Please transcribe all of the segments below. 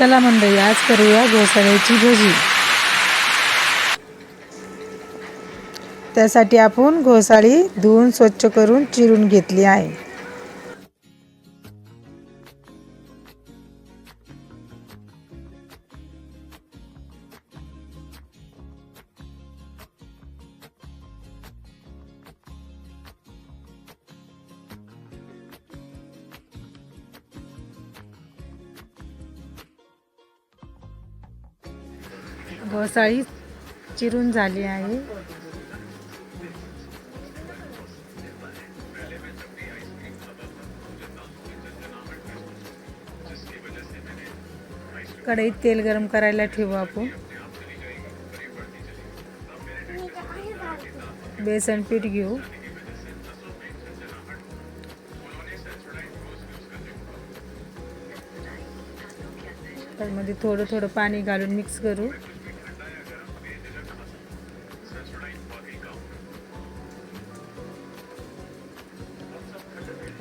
चला मंडळी आज करूया घोसाळ्याची भजी. त्यासाठी आपण घोसाळी धुवून स्वच्छ करून चिरून घेतली आहे. घोसाळी चिरून झाली आहे. कढईत तेल गरम करायला ठेवू आपण. बेसन पीठ घेऊ. त्यामध्ये थोडं थोडं पाणी घालून मिक्स करू.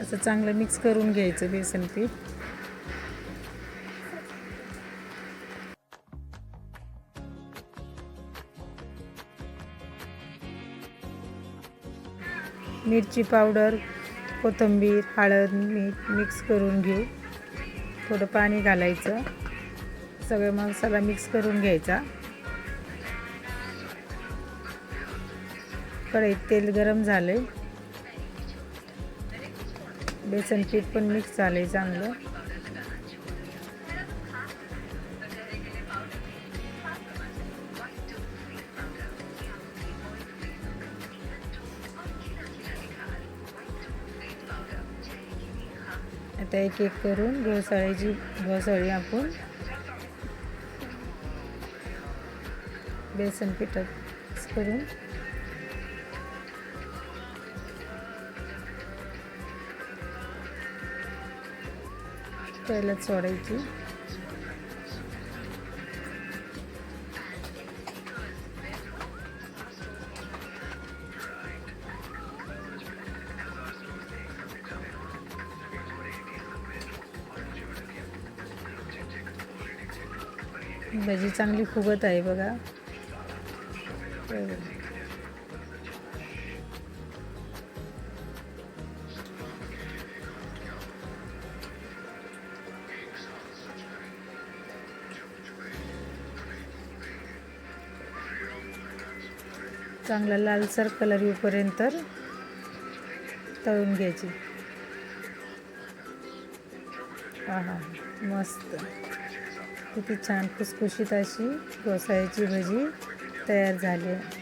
असं चांगलं मिक्स करून घ्यायचं बेसन पीठ. मिरची पावडर कोथिंबीर हळद मीठ मिक्स करून घेऊ. थोडं पाणी घालायचं. सगळं मसाला मिक्स करून घ्यायचा. कढईत तेल गरम झाले बेसन पीठ पण मिक्स झाले चांगलं. आता एक एक करून घोसाळ्याची घोसाळी आपण बेसन पिठात करून तेलात सोडायची. भजी चांगली फुगत आहे बघा. चांगला लालसर कलर येऊपर्यंत तळून घ्यायची. हा हा मस्त. किती छान खुसखुशीत अशी घोसाळ्याची भजी तयार झाली. आहे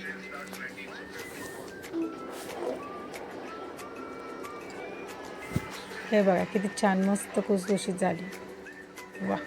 हे बघा किती छान मस्त खुसखुशीत झाली. वा